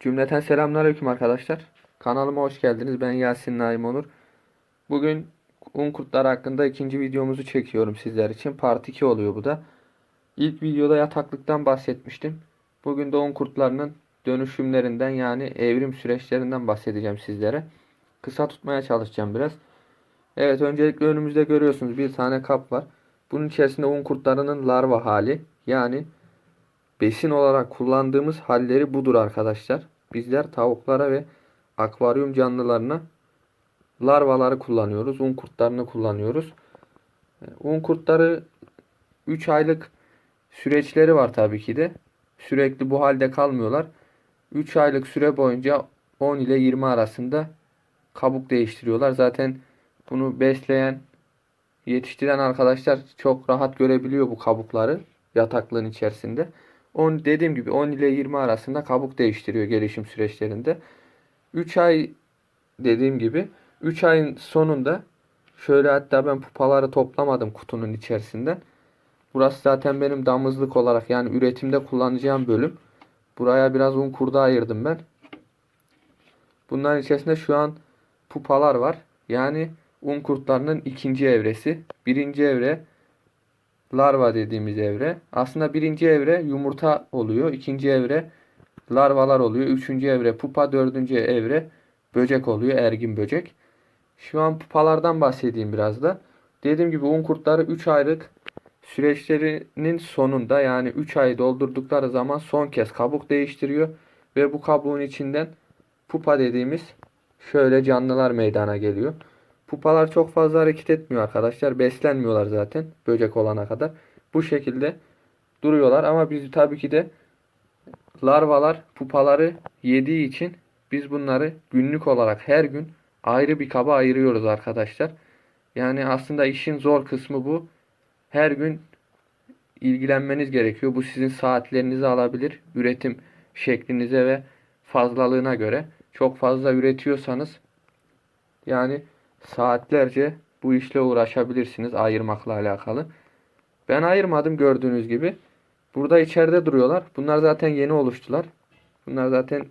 cümleten selamünaleyküm arkadaşlar. Kanalıma hoş geldiniz. Ben Yasin Naim Onur. Bugün un kurtları hakkında ikinci videomuzu çekiyorum sizler için. Part 2 oluyor bu da. İlk videoda yataklıktan bahsetmiştim. Bugün de un kurtlarının dönüşümlerinden yani evrim süreçlerinden bahsedeceğim sizlere. Kısa tutmaya çalışacağım biraz. Evet öncelikle önümüzde görüyorsunuz bir tane kap var. Bunun içerisinde un kurtlarının larva hali yani besin olarak kullandığımız halleri budur arkadaşlar. Bizler tavuklara ve akvaryum canlılarına larvaları kullanıyoruz. Un kurtlarını kullanıyoruz. E, Un kurtları 3 aylık süreçleri var tabii ki de. Sürekli bu halde kalmıyorlar. 3 aylık süre boyunca 10 ile 20 arasında kabuk değiştiriyorlar. Zaten bunu besleyen, yetiştiren arkadaşlar çok rahat görebiliyor bu kabukları yataklığın içerisinde. 10 dediğim gibi 10 ile 20 arasında kabuk değiştiriyor gelişim süreçlerinde. 3 ay dediğim gibi 3 ayın sonunda şöyle hatta ben pupaları toplamadım kutunun içerisinden. Burası zaten benim damızlık olarak yani üretimde kullanacağım bölüm. Buraya biraz un kurdu ayırdım ben. Bunların içerisinde şu an pupalar var. Yani un kurtlarının ikinci evresi. Birinci evre larva dediğimiz evre. Aslında birinci evre yumurta oluyor. ikinci evre larvalar oluyor. Üçüncü evre pupa. Dördüncü evre böcek oluyor. Ergin böcek. Şu an pupalardan bahsedeyim biraz da. Dediğim gibi un kurtları 3 aylık süreçlerinin sonunda yani 3 ay doldurdukları zaman son kez kabuk değiştiriyor. Ve bu kabuğun içinden pupa dediğimiz şöyle canlılar meydana geliyor. Pupalar çok fazla hareket etmiyor arkadaşlar. Beslenmiyorlar zaten böcek olana kadar. Bu şekilde duruyorlar ama biz tabii ki de larvalar pupaları yediği için biz bunları günlük olarak her gün ayrı bir kaba ayırıyoruz arkadaşlar. Yani aslında işin zor kısmı bu. Her gün ilgilenmeniz gerekiyor. Bu sizin saatlerinizi alabilir. Üretim şeklinize ve fazlalığına göre. Çok fazla üretiyorsanız yani saatlerce bu işle uğraşabilirsiniz ayırmakla alakalı. Ben ayırmadım gördüğünüz gibi. Burada içeride duruyorlar. Bunlar zaten yeni oluştular. Bunlar zaten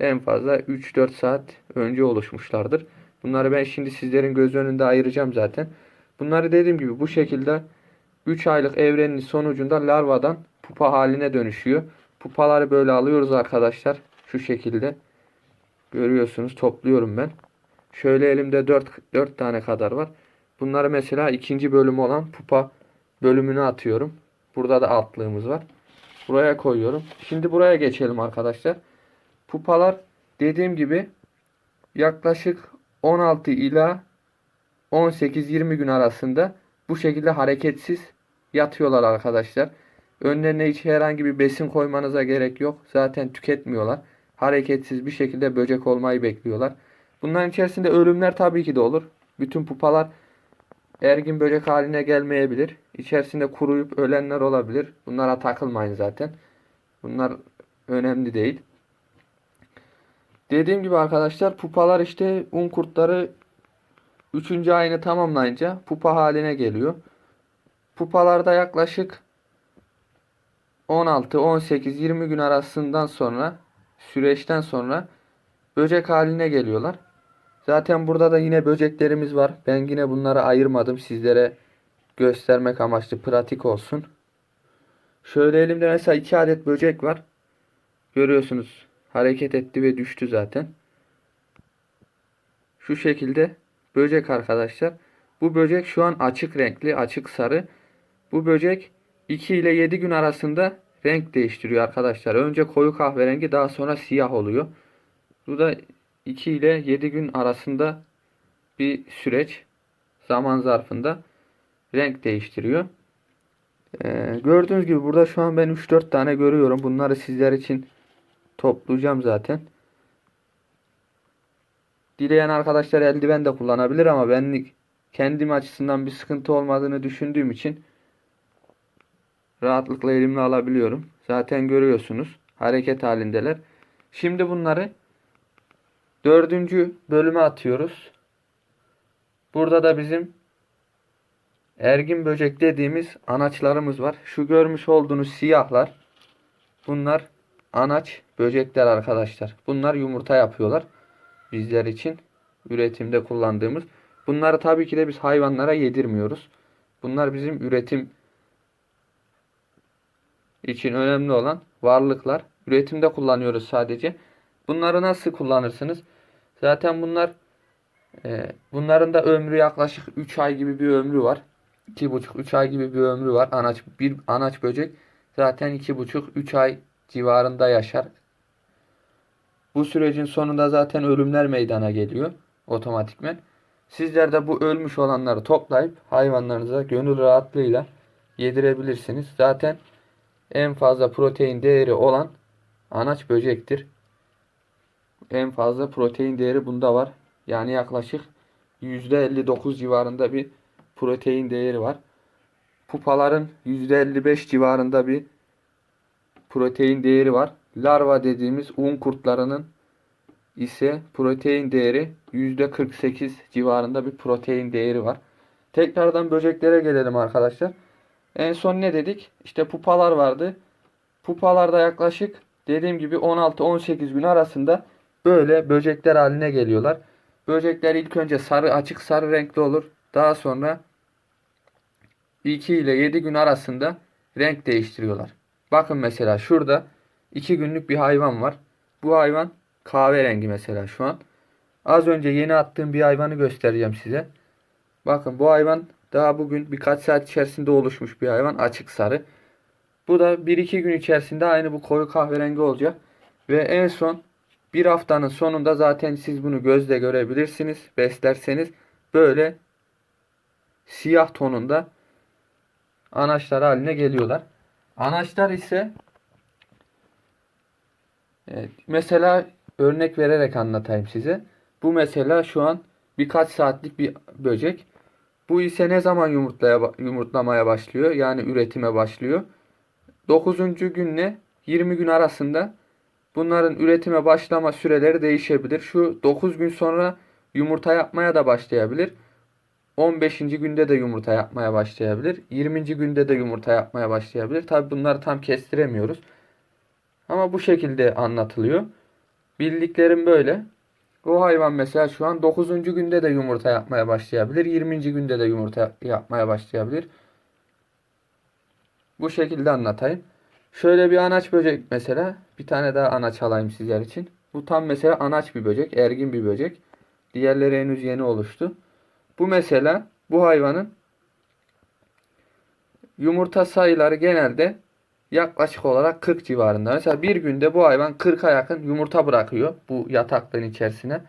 en fazla 3-4 saat önce oluşmuşlardır. Bunları ben şimdi sizlerin göz önünde ayıracağım zaten. Bunları dediğim gibi bu şekilde 3 aylık evrenin sonucunda larvadan pupa haline dönüşüyor. Pupaları böyle alıyoruz arkadaşlar. Şu şekilde. Görüyorsunuz topluyorum ben. Şöyle elimde 4, 4 tane kadar var. Bunları mesela ikinci bölümü olan pupa bölümünü atıyorum. Burada da altlığımız var. Buraya koyuyorum. Şimdi buraya geçelim arkadaşlar. Pupalar dediğim gibi yaklaşık 16 ila 18-20 gün arasında bu şekilde hareketsiz yatıyorlar arkadaşlar. Önlerine hiç herhangi bir besin koymanıza gerek yok. Zaten tüketmiyorlar. Hareketsiz bir şekilde böcek olmayı bekliyorlar. Bunların içerisinde ölümler tabii ki de olur. Bütün pupalar ergin böcek haline gelmeyebilir. İçerisinde kuruyup ölenler olabilir. Bunlara takılmayın zaten. Bunlar önemli değil. Dediğim gibi arkadaşlar pupalar işte un kurtları 3. ayını tamamlayınca pupa haline geliyor. Pupalarda yaklaşık 16, 18, 20 gün arasından sonra süreçten sonra böcek haline geliyorlar. Zaten burada da yine böceklerimiz var. Ben yine bunları ayırmadım sizlere göstermek amaçlı pratik olsun. Şöyle elimde mesela iki adet böcek var. Görüyorsunuz hareket etti ve düştü zaten. Şu şekilde böcek arkadaşlar. Bu böcek şu an açık renkli, açık sarı. Bu böcek 2 ile 7 gün arasında renk değiştiriyor arkadaşlar. Önce koyu kahverengi daha sonra siyah oluyor. Bu da 2 ile 7 gün arasında bir süreç zaman zarfında renk değiştiriyor. Ee, gördüğünüz gibi burada şu an ben 3-4 tane görüyorum. Bunları sizler için toplayacağım zaten. Dileyen arkadaşlar eldiven de kullanabilir ama benlik kendim açısından bir sıkıntı olmadığını düşündüğüm için rahatlıkla elimle alabiliyorum. Zaten görüyorsunuz hareket halindeler. Şimdi bunları dördüncü bölüme atıyoruz. Burada da bizim ergin böcek dediğimiz anaçlarımız var. Şu görmüş olduğunuz siyahlar bunlar anaç böcekler arkadaşlar. Bunlar yumurta yapıyorlar. Bizler için üretimde kullandığımız. Bunları tabii ki de biz hayvanlara yedirmiyoruz. Bunlar bizim üretim için önemli olan varlıklar. Üretimde kullanıyoruz sadece. Bunları nasıl kullanırsınız? Zaten bunlar e, bunların da ömrü yaklaşık 3 ay gibi bir ömrü var. 2,5-3 ay gibi bir ömrü var. Anaç bir anaç böcek zaten 2,5-3 ay civarında yaşar. Bu sürecin sonunda zaten ölümler meydana geliyor otomatikmen. Sizler de bu ölmüş olanları toplayıp hayvanlarınıza gönül rahatlığıyla yedirebilirsiniz. Zaten en fazla protein değeri olan anaç böcektir. En fazla protein değeri bunda var. Yani yaklaşık %59 civarında bir protein değeri var. Pupaların %55 civarında bir protein değeri var. Larva dediğimiz un kurtlarının ise protein değeri %48 civarında bir protein değeri var. Tekrardan böceklere gelelim arkadaşlar. En son ne dedik? İşte pupalar vardı. Pupalarda yaklaşık dediğim gibi 16-18 gün arasında böyle böcekler haline geliyorlar. Böcekler ilk önce sarı açık sarı renkli olur. Daha sonra 2 ile 7 gün arasında renk değiştiriyorlar. Bakın mesela şurada 2 günlük bir hayvan var. Bu hayvan kahverengi mesela şu an. Az önce yeni attığım bir hayvanı göstereceğim size. Bakın bu hayvan daha bugün birkaç saat içerisinde oluşmuş bir hayvan açık sarı. Bu da 1-2 gün içerisinde aynı bu koyu kahverengi olacak. Ve en son bir haftanın sonunda zaten siz bunu gözle görebilirsiniz. Beslerseniz böyle siyah tonunda anaçlar haline geliyorlar. Anaçlar ise evet, mesela örnek vererek anlatayım size. Bu mesela şu an birkaç saatlik bir böcek. Bu ise ne zaman yumurtlaya, yumurtlamaya başlıyor? Yani üretime başlıyor. 9. günle 20 gün arasında bunların üretime başlama süreleri değişebilir. Şu 9 gün sonra yumurta yapmaya da başlayabilir. 15. günde de yumurta yapmaya başlayabilir. 20. günde de yumurta yapmaya başlayabilir. Tabi bunları tam kestiremiyoruz. Ama bu şekilde anlatılıyor. Bildiklerim böyle. O hayvan mesela şu an 9. günde de yumurta yapmaya başlayabilir. 20. günde de yumurta yapmaya başlayabilir. Bu şekilde anlatayım. Şöyle bir anaç böcek mesela. Bir tane daha anaç alayım sizler için. Bu tam mesela anaç bir böcek. Ergin bir böcek. Diğerleri henüz yeni oluştu. Bu mesela bu hayvanın yumurta sayıları genelde yaklaşık olarak 40 civarında. Mesela bir günde bu hayvan 40'a yakın yumurta bırakıyor bu yataklığın içerisine.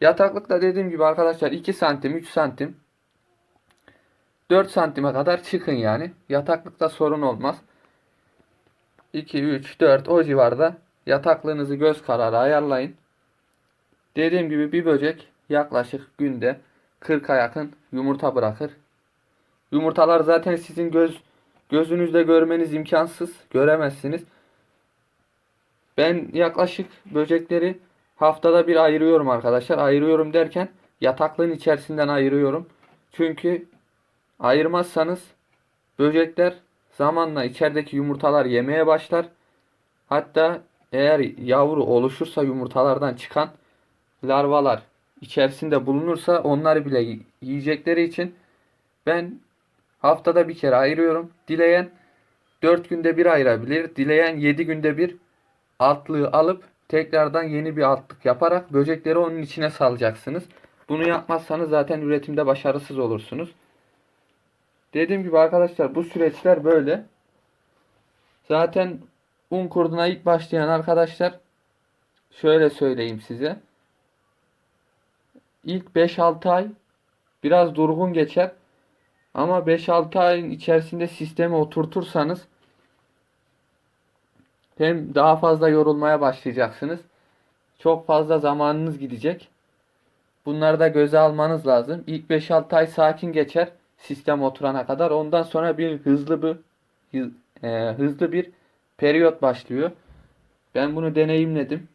Yataklıkta dediğim gibi arkadaşlar 2 santim 3 santim 4 santime kadar çıkın yani. Yataklıkta sorun olmaz. 2, 3, 4 o civarda yataklığınızı göz kararı ayarlayın. Dediğim gibi bir böcek yaklaşık günde 40'a yakın yumurta bırakır. Yumurtalar zaten sizin göz gözünüzde görmeniz imkansız. Göremezsiniz. Ben yaklaşık böcekleri haftada bir ayırıyorum arkadaşlar. Ayırıyorum derken yataklığın içerisinden ayırıyorum. Çünkü ayırmazsanız böcekler zamanla içerideki yumurtalar yemeye başlar. Hatta eğer yavru oluşursa yumurtalardan çıkan larvalar içerisinde bulunursa onları bile yiyecekleri için ben haftada bir kere ayırıyorum. Dileyen 4 günde bir ayırabilir. Dileyen 7 günde bir altlığı alıp tekrardan yeni bir altlık yaparak böcekleri onun içine salacaksınız. Bunu yapmazsanız zaten üretimde başarısız olursunuz. Dediğim gibi arkadaşlar bu süreçler böyle. Zaten un kurduna ilk başlayan arkadaşlar şöyle söyleyeyim size. İlk 5-6 ay biraz durgun geçer. Ama 5-6 ayın içerisinde sistemi oturtursanız hem daha fazla yorulmaya başlayacaksınız. Çok fazla zamanınız gidecek. Bunları da göze almanız lazım. İlk 5-6 ay sakin geçer sistem oturana kadar. Ondan sonra bir hızlı bir e, hızlı bir periyot başlıyor. Ben bunu deneyimledim.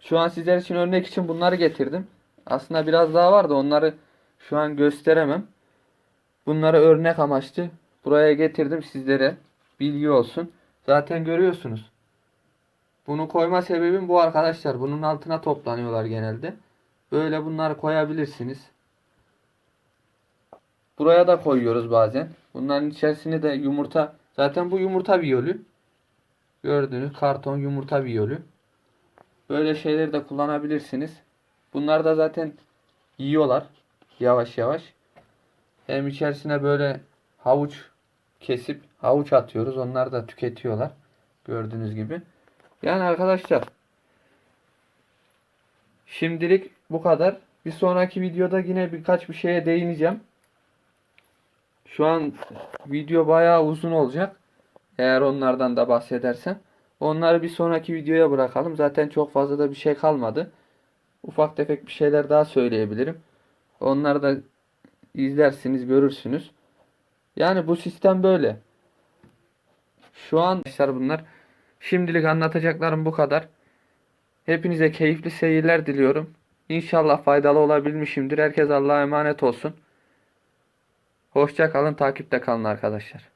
Şu an sizler için örnek için bunları getirdim. Aslında biraz daha var da onları şu an gösteremem. Bunları örnek amaçlı buraya getirdim sizlere. Bilgi olsun. Zaten görüyorsunuz. Bunu koyma sebebim bu arkadaşlar. Bunun altına toplanıyorlar genelde. Böyle bunları koyabilirsiniz. Buraya da koyuyoruz bazen. Bunların içerisine de yumurta. Zaten bu yumurta viyolü. Gördüğünüz karton yumurta viyolü. Böyle şeyleri de kullanabilirsiniz. Bunlar da zaten yiyorlar. Yavaş yavaş. Hem içerisine böyle havuç kesip havuç atıyoruz. Onlar da tüketiyorlar. Gördüğünüz gibi. Yani arkadaşlar şimdilik bu kadar. Bir sonraki videoda yine birkaç bir şeye değineceğim. Şu an video bayağı uzun olacak. Eğer onlardan da bahsedersem. Onları bir sonraki videoya bırakalım. Zaten çok fazla da bir şey kalmadı. Ufak tefek bir şeyler daha söyleyebilirim. Onları da izlersiniz, görürsünüz. Yani bu sistem böyle. Şu an arkadaşlar bunlar. Şimdilik anlatacaklarım bu kadar. Hepinize keyifli seyirler diliyorum. İnşallah faydalı olabilmişimdir. Herkes Allah'a emanet olsun. Hoşça kalın, takipte kalın arkadaşlar.